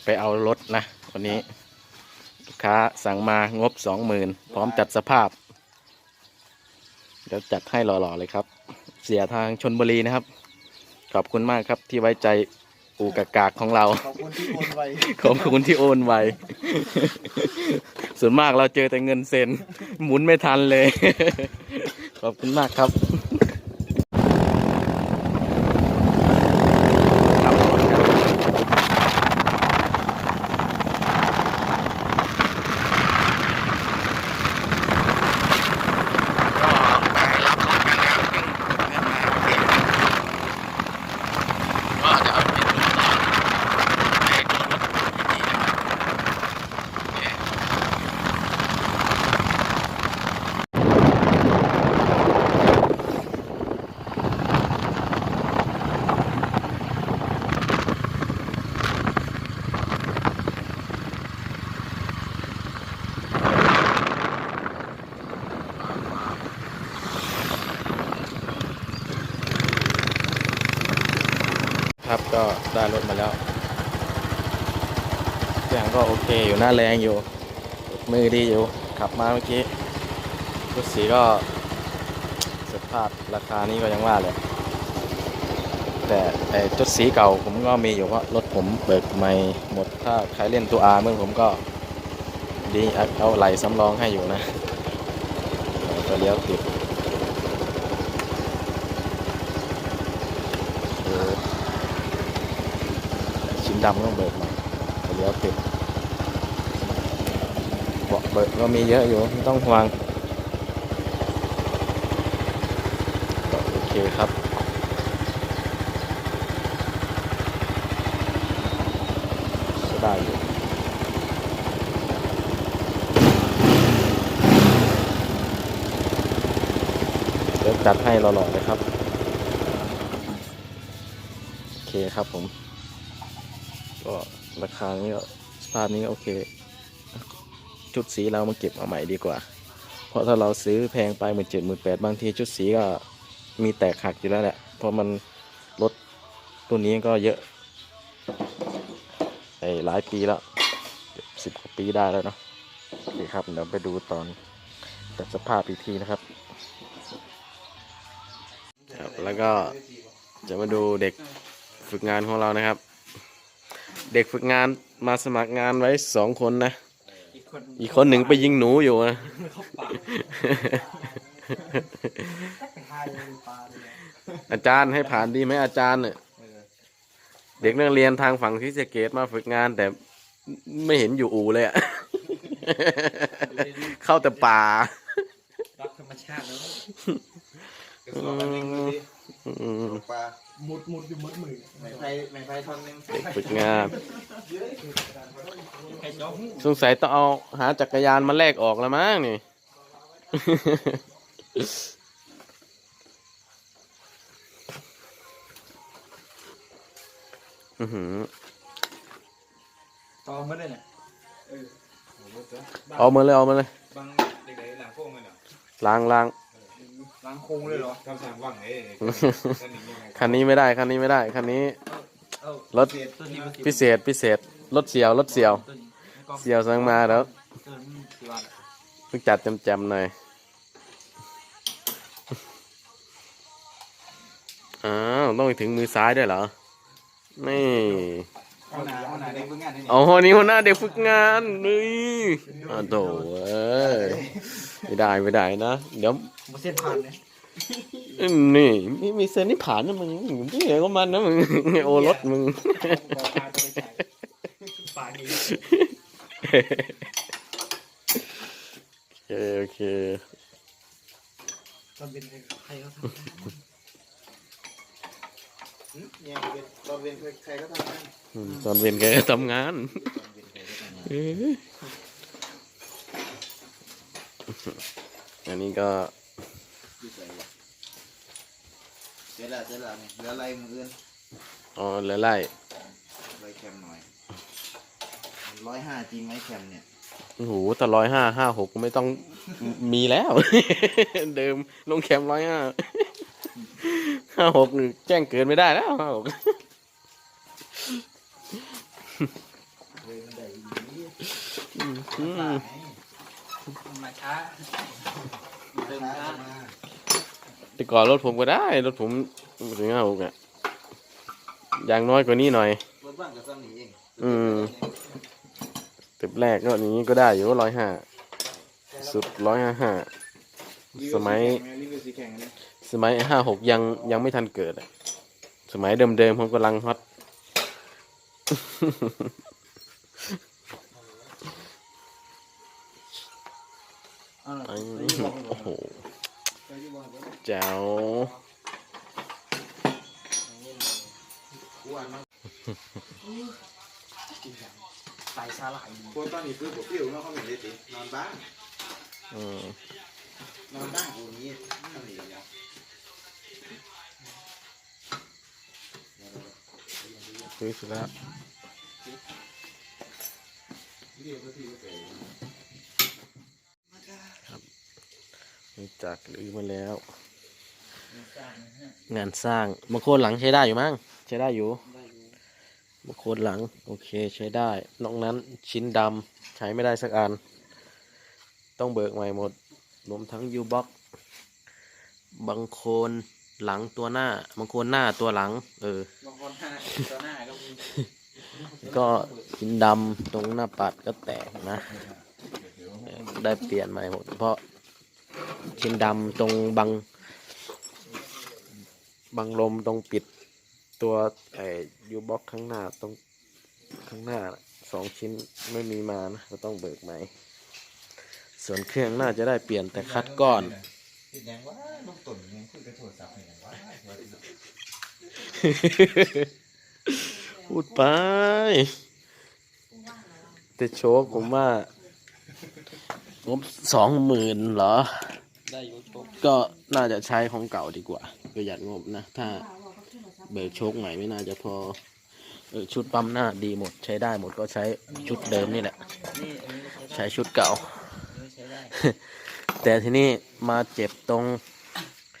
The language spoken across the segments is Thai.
เราก็จะไปเอารถนะ วันนี้ลูกค้าสั่งมางบสองหมื่นพร้อมจัดสภาพ เดี๋ยวจัดให้หล่อๆเลยครับ เสียทางชนบุรีนะครับ ขอบคุณมากครับที่ไว้ใจอูกากากของเรา ขอบคุณที่โอนไวขอบคุณที่โอนไว ส่วนมากเราเจอแต่เงินเซ็น หมุนไม่ทันเลย ขอบคุณมากครับครับก็จะเอาไปดูต่อไปดูรถอีกทีนะครับ ครับ ก็ได้รถมาแล้วเครื่องก็โอเคอยู่หน้าแรงอยู่มือดีอยู่ ขับมาเมื่อกี้ชุดสีก็สภาพราคานี้ก็ยังว่าเลยแต่ไอ้ชุดสีเก่าผมก็มีอยู่เพราะรถผมเบิกใหม่หมดถ้าใครเล่นตัว R เมื่อผมก็ดีเอาเอาไหลสำรองให้อยู่นะตัวเลี้ยวติด ชิ้นดำต้องเบิกใหม่แต่เลี้ยวติดเบาะเบิกก็มีเยอะอยู่ไม่ต้องห่วงโอเคครับได้อยู่เดี๋ยวจัดให้หล่อๆเลยครับ โอเคครับผม ก็ราคานี้ก็สภาพนี้โอเค ชุดสีเรามาเก็บมาใหม่ดีกว่า เพราะถ้าเราซื้อแพงไปหมื่นเจ็ดหมื่นแปดบางทีชุดสีก็มีแตกหักอยู่แล้วแหละเพราะมันรถตัวนี้ก็เยอะไอ้หลายปีแล้วสิบกว่าปีได้แล้วเนาะโอเคครับเดี๋ยวไปดูตอนจัดสภาพอีกทีนะครับครับ แล้วก็จะมาดูเด็กฝึกงานของเรานะครับ เด็กฝึกงานมาสมัครงานไว้สองคนนะ อีกคนอีกคนหนึ่งไปยิงหนูอยู่นะ เขาปากทายปลาเลยอาจารย์ให้ผ่านดีไหมอาจารย์เนี่ยเด็กนักเรียนทางฝั่งที่สะเกตมาฝึกงาน แต่ไม่เห็นอยู่อู่เลยอะ เข้าแต่ป่า รักธรรมชาติแล้วอืม ปลา มุดมุดอยู่มุดมือไม่ไฟไม่ไฟท่อนหนึงเด็กฝึกงานไอ้จ้องสงสัยต้องเอาหาจักรยานมาแลกออกแล้วมั้งนี่ อื้อหือตอมาได้เนี่ยเอามาเลยเอามาเลย บางเด็กๆหลังพวกมันเหรอล้างล้าง ล้างโค้งเลยเหรอทำสามว่างเอ้ยนั่นนี่ยังไงคันนี้ไม่ได้คันนี้ไม่ได้คันนี้เอ้ารถตัวนี้มันพิเศษพิเศษรถเสียวรถเสียวตัวนี้ก็เสียวสั่งมาแล้วตัวนี้กี่วันเพิ่งจัดแจมๆหน่อยอ้าวต้องไปถึงมือซ้ายด้วยเหรอ นี่เอาหนาเอาหนาเด็กเพิ่งงานนี่อ๋อนี่หัวหน้าเด็กฝึกงานนี่อ้าวโถเอ้ย ไม่ได้ไม่ได้นะ เดี๋ยวมาเส้นผ่านเนี่ยนี่มีมีเซนนี่ผ่านนะมึงนี่เหนือก็มันนะมึงโอรถมึงบอกปลาตัวใหญ่ปลาดีโอเคโอเคตอนเป็นใครเขาทำเนี่ยเป็นตอนเรียนใครก็ทำได้อืมตอนเวียนแกก็ทำงานเอ้ยอันนี้ก็อยู่ใส่เจ๊ละเจ๊ละเนี่ยเหลืออะไรมืออื่นอ๋อไล่ไล่แคมหน่อยร้อยห้าจริงไหมแคมเนี่ยๆโอ้โหแต่ร้อยห้าห้าหกไม่ต้องมีแล้ว เดิมลงแคมร้อยห้าห้าหกแจ้งเกินไม่ได้แล้วห้าหกเลยมันได้ดีอืมมา ช้าเติมช้ามาแต่ก่อนรถผมก็ได้ รถผมถึงห้าหกอะอย่างน้อยกว่านี้หน่อย รถบ้านกับซ้ำนี่เองอืมตึบแรกก็อย่างนี้ก็ได้อยู่ร้อยห้าสุดร้อยห้าห้าสมัยรีวิวสีแข่งนะสมัยห้าหกยังยังไม่ทันเกิดอะสมัยเดิมๆผมกำลังฮอต เอาหน่อย อัน ไป นี้ ที่บอก โอ้โหไปที่บอกแจ๋วอ้วนมากใส่สาหร่ายโคตรตอนนี้คือผมเปรี้ยวเนาะเขาไม่ได้ตินอนบ้านอืมนอนบ้านกูนี้ทำนี่เนาะคุยสุดแล้ว เรียกว่าที่ก็เป็นรู้จักหรือมาแล้ว งานสร้างบางโคนหลังใช้ได้อยู่มั้งใช้ได้อยู่บางโคนหลัง โอเคใช้ได้ นอกนั้นชิ้นดำใช้ไม่ได้สักอัน ต้องเบิกใหม่หมดรวมทั้งยูบ็อกบางโคนหลังตัวหน้าบางโคนหน้าตัวหลัง เออบางคนหน้าตัวหน้าก็มีก็ชิ้นดำตรงหน้าปัดก็แตกนะเออได้เปลี่ยนใหม่หมดเพราะ ชิ้นดำตรงบังบังลมตรงปิดตัวไอ้ยูบ็อกข้างหน้าตรงข้างหน้าสองชิ้นไม่มีมานะก็ต้องเบิกใหม่ส่วนเครื่องน่าจะได้เปลี่ยนแต่คัดก้อนติดยังว่าลูกตุ่นยังคุยกับโทรศัพท์อย่างว่าพูดไปแต่โชคผมว่างบสองหมื่นเหรอ ได้อยู่ชกก็น่าจะใช้ของเก่าดีกว่าประหยัดงบนะ ถ้าเบิกโชคใหม่ไม่น่าจะพอเออชุดปั๊มหน้าดีหมดใช้ได้หมดก็ใช้ชุดเดิมนี่แหละ นี่อันนี้ก็ใช้ชุดเก่าใช้ได้แต่ทีนี้มาเจ็บตรง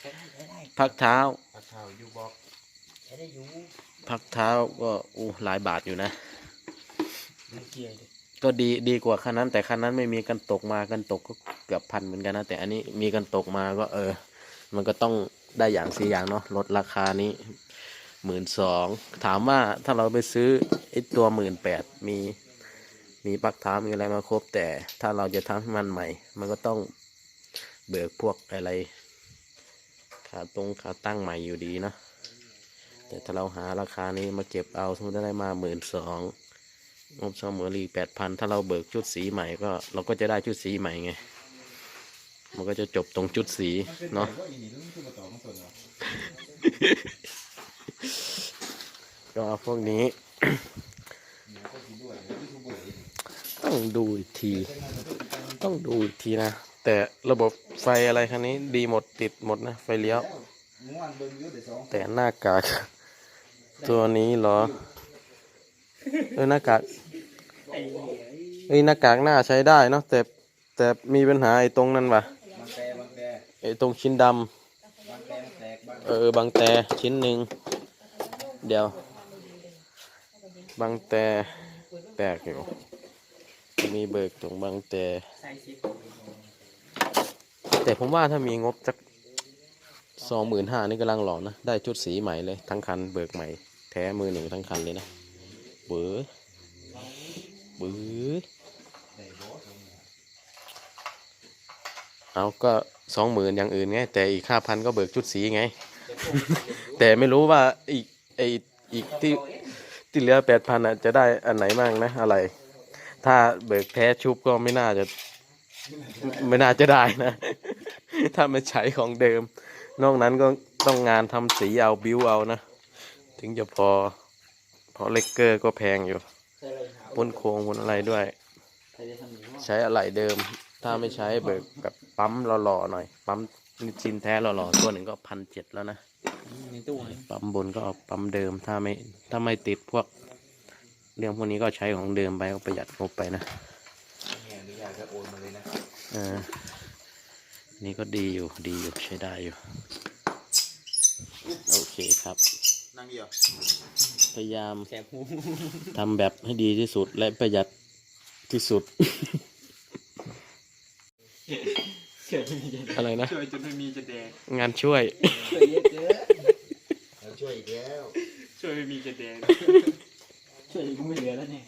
ใช้ได้ใช้ได้พักเท้า พักเท้ายูบ็อกใช้ได้อยู่พักเท้าก็อู้หลายบาทอยู่นะ เกียร์ดิ ก็ดีดีกว่าคันนั้น แต่คันนั้นไม่มีกันตกมากันตกก็เกือบพันเหมือนกันนะ แต่อันนี้มีกันตกมาก็เออ มันก็ต้องได้อย่างสี่อย่างเนาะลดราคานี้หมื่นสองถามว่าถ้าเราไปซื้อไอตัวหมื่นแปดมีมีปักเท้ามีอะไรมาครบ แต่ถ้าเราจะทำให้มันใหม่ มันก็ต้องเบิกพวกอะไรขาตรงขาตั้งใหม่อยู่ดีนะแต่ถ้าเราหาราคานี้มาเก็บเอาสมมติได้มาหมื่นสอง งบสองหมื่นรีแปดพันถ้าเราเบิกชุดสีใหม่ก็ เราก็จะได้ชุดสีใหม่ไง มันก็จะจบตรงชุดสีเนาะว่าอีนี่ต้องคือมาต่อมาส่วนเนาะก็พวกนี้ ต้องดูอีกที ต้องดูอีกทีนะ แต่ระบบไฟอะไรคันนี้ดีหมดติดหมดนะ ไฟเลี้ยว แต่สองแต่หน้ากาก ตัวนี้เหรอเออหน้ากาก ไอ้หน้ากากหน้าใช้ได้เนาะแต่แต่มีปัญหาไอ้ตรงนั้นว่ะบางแตบางแตไอ้ตรงชิ้นดำบางแตมันแตกบางเออบางแต่ชิ้นหนึ่งเดี๋ยว บางแต่แตกอยู่มีเบิกตรงบางแต่แต่ผมว่าถ้ามีงบสักสองหมื่นห้านี่กำลังหล่อนะ ได้ชุดสีใหม่เลย ทั้งคันเบิกใหม่ แท้มือหนึ่งทั้งคันเลยนะเบื้อ บื้อได้บ่ตรงนี้เอาก็สองหมื่นอย่างอื่นไง แต่อีกห้าพันก็เบิกชุดสีไง แต่ไม่รู้ว่าอีกไออีกที่ที่เหลือแปดพันอะจะได้อันไหนบ้างนะ อะไร ถ้าเบิกแท้ชุบก็ไม่น่าจะ ไม่น่าจะได้นะ ถ้าไม่ใช้ของเดิม นอกนั้นก็ต้องงานทำสีเอาบิวเอานะ ถึงจะพอ เพราะเลกเกอร์ก็แพงอยู่ใส่อะไรหา พ่นโครงพ่นอะไรด้วยใส่ได้ทำหนึ่งว่าใช้อะไรเดิม ถ้าไม่ใช้เบิกแบบปั๊มหล่อๆหน่อย ปั๊มชินแท้หล่อๆตัวหนึ่งก็พันเจ็ดแล้วนะในตู้นี่ปั๊มบนก็เอาปั๊มเดิม ถ้าไม่ถ้าไม่ติดพวก เรื่องพวกนี้ก็ใช้ของเดิมไปก็ประหยัดงบไปนะเนี่ยอนุญาตจะโอนมาเลยนะเออนี่ก็ดีอยู่ดีอยู่ใช้ได้อยู่ โอเคครับร นั่งเดียวพยายามแสบหูทำแบบให้ดีที่สุดและประหยัดที่สุดช่วยไม่มีจะแดงอะไรนะ ช่วยจนไม่มีจะแดงงานช่วยช่วยเยอะเกินเราช่วยอีกแล้ว ช่วยไม่มีจะแดงช่วยกูไม่เหลือแล้วเนี่ย